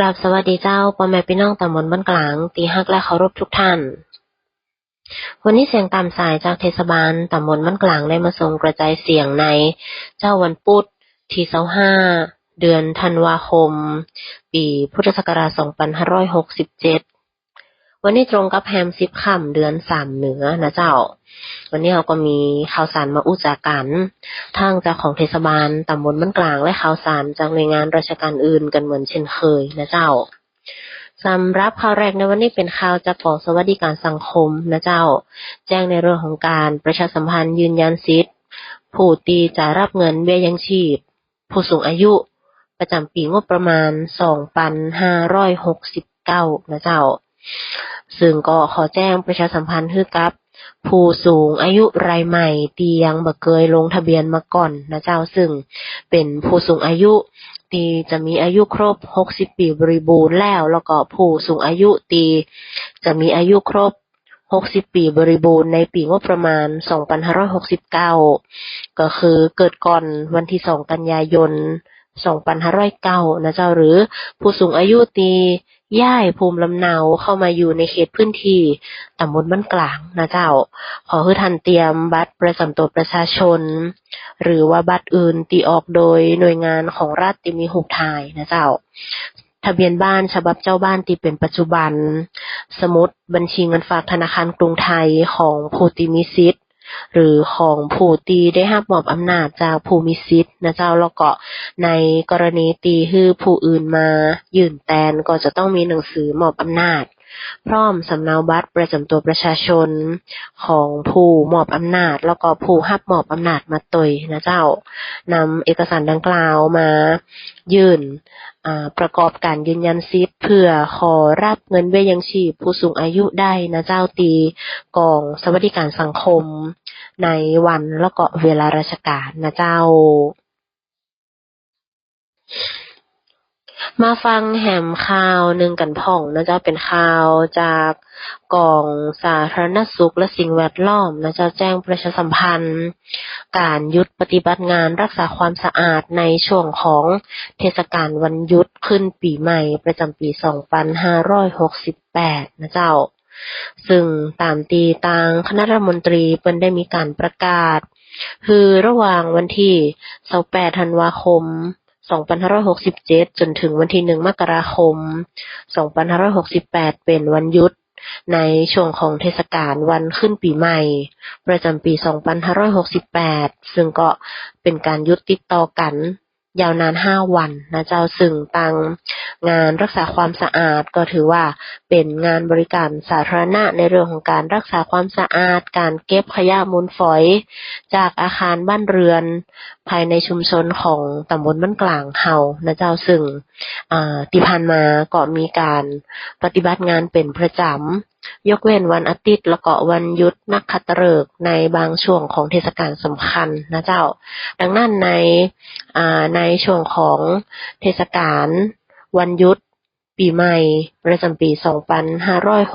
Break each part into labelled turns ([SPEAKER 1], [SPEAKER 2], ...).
[SPEAKER 1] กราบสวัสดีเจ้าพ่อแม่พี่น้องตำบลบ้านกลาง ตีฮักและเคารพทุกท่าน วันนี้เสียงตามสายจากเทศบาลตำบลบ้านกลางได้มาส่งกระจายเสียงใน เจ้าวันพุธที่25เดือนธันวาคม ปีพุทธศักราช 2567 วันนี้ตรงกับแฮมซิบค่ำเดือนสามเหนือนะเจ้า วันนี้เราก็มีข่าวสารมาอู้จากกันทางจากของเทศบาลตำบลบ้านกลางและข่าวสารจากหน่วยงานราชการอื่นกันเหมือนเช่นเคยนะเจ้าสำหรับข่าวแรกในวันนี้เป็นข่าวจากกองสวัสดิการสังคมนะเจ้า แจ้งในเรื่องของการประชาสัมพันธ์ยืนยันสิทธิ์ผู้ตีจะรับเงินเบี้ยยังชีพ ผู้สูงอายุ ประจำปีงบประมาณ 2,569 นะเจ้า ซึ่งก็ขอแจ้งประชาสัมพันธ์ให้กับ ผู้สูงอายุรายใหม่ที่ยังบ่เคยลงทะเบียนมาก่อนนะเจ้าซึ่งเป็นผู้สูงอายุที่จะมีอายุครบ 60 ปีบริบูรณ์แล้ว แล้วก็ผู้สูงอายุที่จะมีอายุครบ 60 ปีบริบูรณ์ในปีงบประมาณ 2569 ก็คือเกิดก่อนวันที่ 2 กันยายน 2509 นะเจ้าหรือผู้สูงอายุตี ย้ายภูมิลำเนาเข้ามาอยู่ในเขตพื้นที่ตำบลบ้านกลางนะเจ้า ขอให้ท่านเตรียมบัตรประจำตัวประชาชน หรือว่าบัตรอื่นตีออกโดยหน่วยงานของรัฐที่มีหูปถ่ายนะเจ้า ทะเบียนบ้านฉบับเจ้าบ้านที่เป็นปัจจุบัน สมุดบัญชีเงินฝากธนาคารกรุงไทยของผู้ที่มีสิทธิ์ หรือของผู้ตีได้รับมอบอำนาจจากผู้มีสิทธิ์นะเจ้าแล้วก็ในกรณีตีฮื้อผู้อื่นมายื่นแตนก็จะต้องมีหนังสือมอบอำนาจ พร้อมสำเนาบัตรประจำตัวประชาชนของผู้มอบอำนาจ แล้วก็ผู้รับมอบอำนาจมาตยนะเจ้านำเอกสารดังกล่าวมายื่นอ่าประกอบการยืนยันสิทธิ์เพื่อขอรับเงินเบี้ยยังชีพผู้สูงอายุได้นะเจ้าตีกองสวัสดิการสังคม ในวันแล้วก็เวลาราชการนะเจ้า มาฟังแหมข่าวหนึ่งกันพ่องนะเจ้าเป็นข่าวจากกองสาธารณสุขและสิ่งแวดล้อมนะเจ้าแจ้งประชาสัมพันธ์ การยุดปฏิบัติงานรักษาความสะอาดในช่วงของเทศกาลวันยุดขึ้นปีใหม่ประจำปี 2568 นะเจ้า ซึ่งตามตีตางคณะรัฐมนตรีเปิ้นได้มีการประกาศ คือระหว่างวันที่28ธันวาคม 2567 จนถึงวันที่ 1 มกราคม 2568 เป็นวันหยุดในช่วงของเทศกาลวันขึ้นปีใหม่ ประจำปี 2568 ซึ่งก็เป็นการยุดติดต่อกัน ยาวนาน 5 วันนะเจ้าซึ่งตังงานรักษาความสะอาดก็ถือว่าเป็นงานบริการสาธารณะในเรื่องของการรักษาความสะอาด การเก็บขยะมูลฝอย จากอาคารบ้านเรือน ภายในชุมชนของตำบลบ้านกลางเฮานะเจ้าซึ่งอ่าที่ผ่านมาก็มีการปฏิบัติงานเป็นประจำ ยกเว้นวันอาทิตย์แล้วก็วันหยุดนักขัตฤกษ์ในบางช่วงของเทศกาลสำคัญนะเจ้า ดังนั้นในอ่าในช่วงของเทศกาลวันหยุดปีใหม่ประจำปี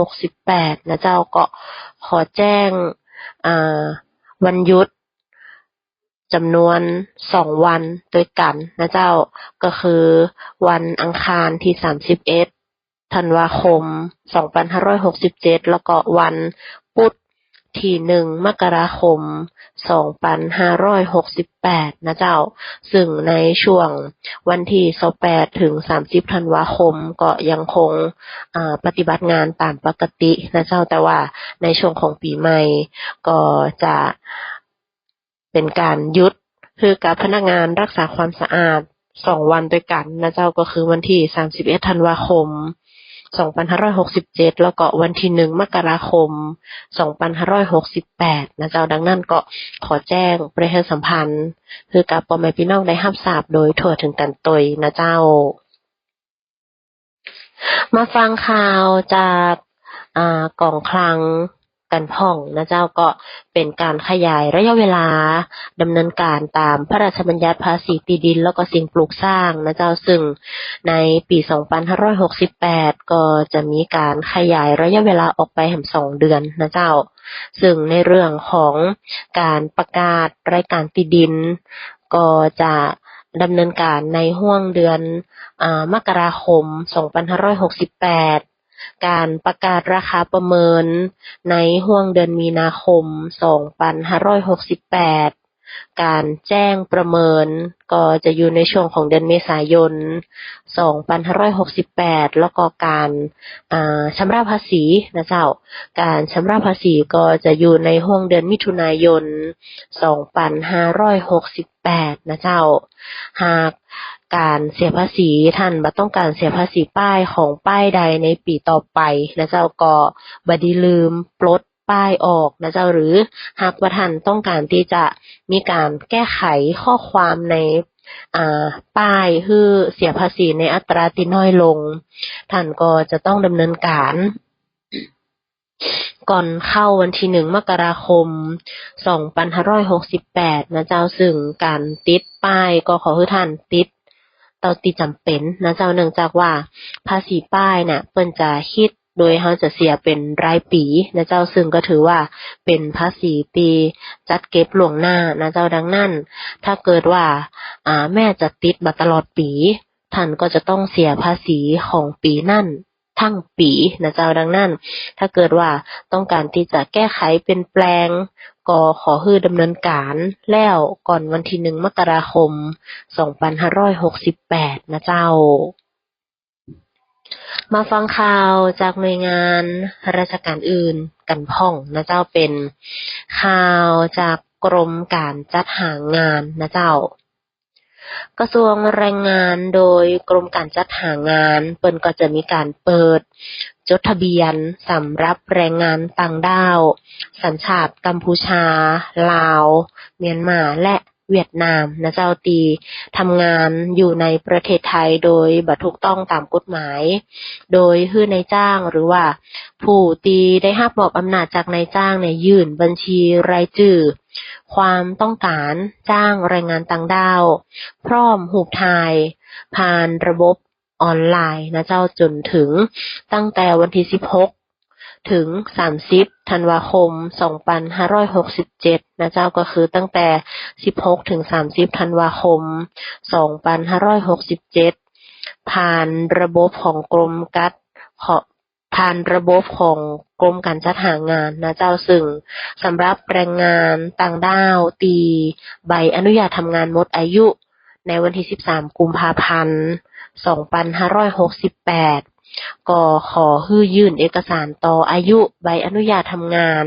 [SPEAKER 1] 2568 นะเจ้าก็ขอแจ้งอ่าวันหยุด จำนวนสองวันด้วยกันนะเจ้าก็คือวันอังคารที่31ธันวาคม2567แล้วก็วันพุธที่หนึ่งมกราคม2568นะเจ้า ซึ่งในช่วงวันที่28ถึง30ธันวาคมก็ยังคงปฏิบัติงานตามปกตินะเจ้าแต่ว่าในช่วงของปีใหม่ก็จะ เป็นการยุดคือกับพนักงานรักษาความสะอาดสองวันด้วยกันนะเจ้าก็คือวันที่31ธันวาคม2567แล้วก็วันที่1มกราคม2568นห้าร้อยหกสิบแปดนะเจ้าดังนั้นก็ขอแจ้งประชาสัมพันธ์ คือกับพ่อแม่พี่น้องได้รับทราบโดยทั่วถึงกันตยนะเจ้า มาฟังข่าวจากอ่ากองคลัง กันพ่องนะเจ้าก็เป็นการขยายระยะเวลาดำเนินการตามพระราชบัญญัติภาษีที่ดิน แล้วก็สิ่งปลูกสร้างนะเจ้าซึ่งในปี 2568 ก็จะมีการขยายระยะเวลาออกไปแหมสองเดือนนะเจ้า ซึ่งในเรื่องของการประกาศรายการที่ดิน ก็จะดำเนินการในห้วงเดือนอมกราคม 2568 การประกาศราคาประเมินในห้วงเดือนมีนาคม 2568 การแจ้งประเมินก็จะอยู่ในช่วงของเดือนเมษายน 2568 แล้วก็การาชำระภาษีนะเจ้า การชำระภาษีก็จะอยู่ในห้วงเดือนมิถุนายน 2568 นะเจ้า หาก การเสียภาษีท่านบ่ต้องการเสียภาษีป้ายของป้ายใดในปีต่อไปนะเจ้าก็บ่ไดีลืมปลดป้ายออกนะเจ้าหรือหากว่าท่านต้องการที่จะมีการแก้ไขข้อความในป้ายคือเสียภาษีในอัตราที่น้อยลง ท่านก็จะต้องดำเนินการ ก่อนเข้าวันที่หนึ่งมกราคม2568 นะเจ้าซึ่งการติดป้ายก็ขอให้ท่านติด เตาตีจำเป็นนะเจ้าเนื่องจากว่าภาษีป้ายเนี่ยเปิ้นจะคิดโดยเขาจะเสียเป็นรายปีนะเจ้าซึ่งก็ถือว่าเป็นภาษีตีจัดเก็บล่วงหน้านะเจ้าดังนั้น ถ้าเกิดว่าอ่าแม่จะติดบัตรตลอดปีท่านก็จะต้องเสียภาษีของปีนั่น ทั้งปีนะเจ้าดังนั้น ถ้าเกิดว่าต้องการที่จะแก้ไขเปลี่ยนแปลงก็ขอให้ดำเนินการแล้วก่อนวันที่หนึ่งมกราคม 2568 นะเจ้า มาฟังข่าวจากหน่วยงานราชการอื่นกันพ่องนะเจ้าเป็นข่าวจากกรมการจัดหางานนะเจ้า กระทรวงแรงงานโดยกรมการจัดหางาน เปิ่นก็จะมีการเปิด จดทะเบียนสำหรับแรงงานต่างด้าว สัญชาติกัมพูชา ลาว เมียนมาและ เวียดนามนะเจ้าตีทำงานอยู่ในประเทศไทยโดยบัถูกต้องตามกฎหมาย โดยฮื้อนายจ้างหรือว่า ผู้ตีได้รับมอบอำนาจจากนายจ้างในยื่นบัญชีรายชื่อความต้องการจ้างแรงงานต่างด้าว พร้อมหูปถ่าย ผ่านระบบออนไลน์นะเจ้าจนถึงตั้งแต่วันที่ 16 ถึง 30 ธันวาคม 2567 นะเจ้าก็คือตั้งแต่ 16 ถึง 30 ธันวาคม 2567 ผ่านระบบของกรมกัดขอผ่านระบบของกรมการจัดหางานนะเจ้าซึ่งสำหรับแรงงานต่างด้าวตีใบอนุญาตทำงานหมดอายุในวันที่ 13 กุมภาพันธ์ 2568 ก็ขอฮื้อยื่นเอกสารต่ออายุใบอนุญาตทำงาน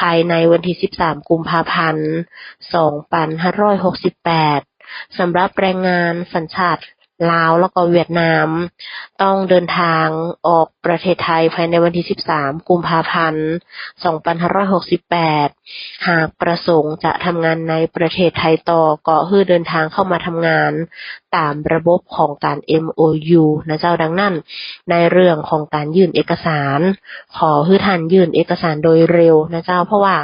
[SPEAKER 1] ภายในวันที่ 13 กุมภาพันธ์ 2568สำหรับแรงงานสัญชาติ ลาว แล้วก็เวียดนาม ต้องเดินทางออกประเทศไทยภายในวันที่ 13 กุมภาพันธ์ 2568 หากประสงค์จะทำงานในประเทศไทยต่อก็คือเดินทางเข้ามาทำงานตามระบบของการ MOU นะเจ้าดังนั้น ในเรื่องของการยื่นเอกสาร ขอให้ท่านยื่นเอกสารโดยเร็วนะเจ้า เพราะว่า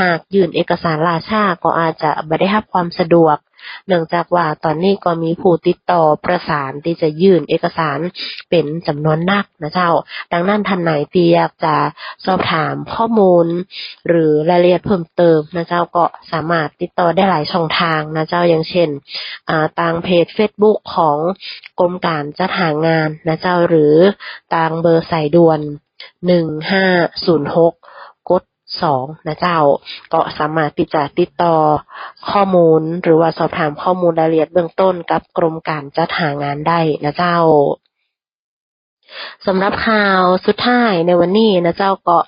[SPEAKER 1] หากยื่นเอกสารล่าช้าก็อาจจะไม่ได้รับความสะดวก เนื่องจากว่าตอนนี้ก็มีผู้ติดต่อประสานที่จะยื่นเอกสารเป็นจำนวนนักนะเจ้า ดังนั้นท่านไหนที่อยากจะสอบถามข้อมูล หรือรายละเอียดเพิ่มเติมนะเจ้าก็สามารถติดต่อได้หลายช่องทางนะเจ้าอย่างเช่นอ่าทางเพจ Facebook ของกรมการจัดหางานนะเจ้าหรือทางเบอร์สายด่วน1506ก ด2นะเจ้าก็สามารถที่จะติดต่อข้อมูล หรือว่าสอบถามข้อมูลรายละเอียดเบื้องต้นกับกรมการจัดหางานได้นะเจ้าสำหรับข่าวสุดท้ายในวันนี้นะเจ้าก็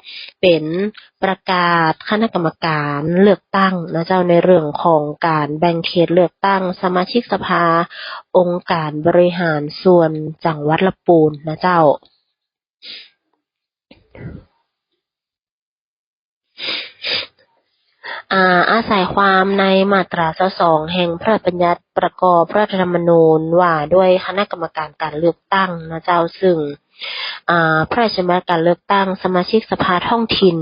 [SPEAKER 1] เป็นประกาศคณะกรรมการเลือกตั้งนะเจ้าในเรื่องของการแบ่งเขตเลือกตั้ง สมาชิกสภา องค์การบริหารส่วนจังหวัดละปูนนะเจ้า อาอาศัยความในมาตรา 22 แห่งพระราชบัญญัติประกอบรัฐธรรมนูญว่าด้วยคณะกรรมการการเลือกตั้งนะเจ้าซึ่งพระราชบัญญัติการเลือกตั้งสมาชิกสภาท้องถิ่น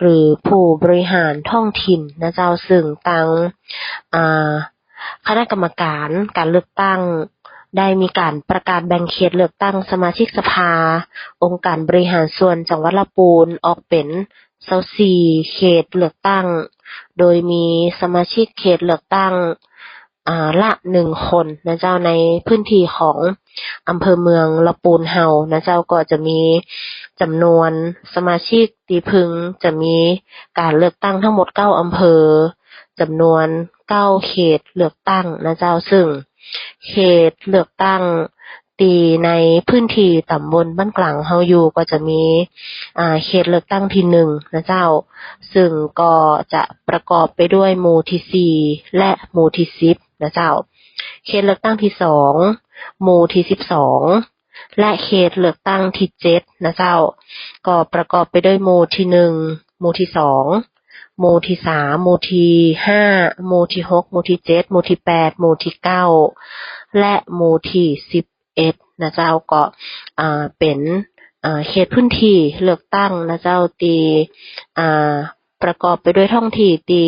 [SPEAKER 1] หรือผู้บริหารท้องถิ่นนะเจ้าซึ่งตั้งคณะกรรมการการเลือกตั้ง ได้มีการประกาศแบ่งเขตเลือกตั้งสมาชิกสภา องค์การบริหารส่วนจังหวัดละปูนออกเป็น24เขตเลือกตั้ง โดยมีสมาชิกเขตเลือกตั้งละหนึ่งคนนะเจ้าในพื้นที่ของอำเภอเมืองละปูนเฮานะเจ้าก็จะมีจำนวนสมาชิกตีพึงจะมีการเลือกตั้งทั้งหมดเก้าอำเภอจำนวนเก้าเขตเลือกตั้งนะเจ้าซึ่ง เขตเลือกตั้งตีในพื้นที่ตำบลบ้านกลางเฮาอยู่ก็จะมีเขตเลือกตั้งที่หนึ่งนะเจ้า ซึ่งก็จะประกอบไปด้วยหมู่ที่สี่และหมู่ที่สิบนะเจ้า เขตเลือกตั้งที่สองหมู่ที่สิบสองและเขตเลือกตั้งที่เจ็ดนะเจ้า ก็ประกอบไปด้วยหมู่ที่หนึ่งหมู่ที่สองหมู่ที่สามหมู่ที่ห้าหมู่ที่หกหมู่ที่เจ็ดหมู่ที่แปดหมู่ที่เก้า และหมู่ที่สิบเอ็ดนะเจ้าก็เป็นเขตพื้นที่เลือกตั้งนะเจ้าตีประกอบไปด้วยท้องที่ตี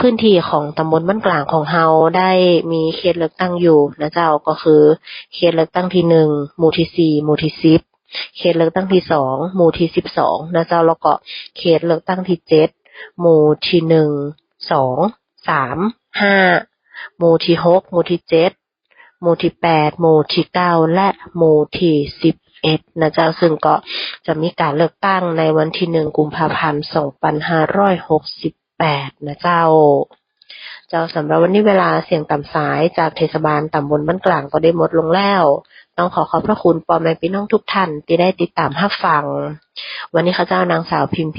[SPEAKER 1] พื้นที่ของตำบลบ้านกลางของเฮาได้มีเขตเลือกตั้งอยู่นะเจ้าก็คือเขตเลือกตั้งที่หนึ่งหมู่ที่สี่หมู่ที่สิบเขตเลือกตั้งที่สองหมู่ที่สิบสองนะเจ้าแล้วก็เขตเลือกตั้งที่เจ็ดหมู่ที่หนึ่งสองสามห้า หมู่ที่หกหมู่ที่เจ็ดหมู่ที่แปดหมู่ที่เก้าและหมู่ที่สิบเอ็ดนะเจ้าซึ่งก็จะมีการเลือกตั้งในวันที่หนึ่งกุมภาพันธ์สองพันห้าร้อยหกสิบแปดนะเจ้า เจ้าสำหรับวันนี้เวลาเสียงต่ำสายจากเทศบาลตำบลบ้านกลางก็ได้หมดลงแล้ว ต้องขอขอบพระคุณปอแม่พี่น้องทุกท่านที่ได้ติดตามรับฟัง วันนี้ข้าเจ้านางสาวพิมพ์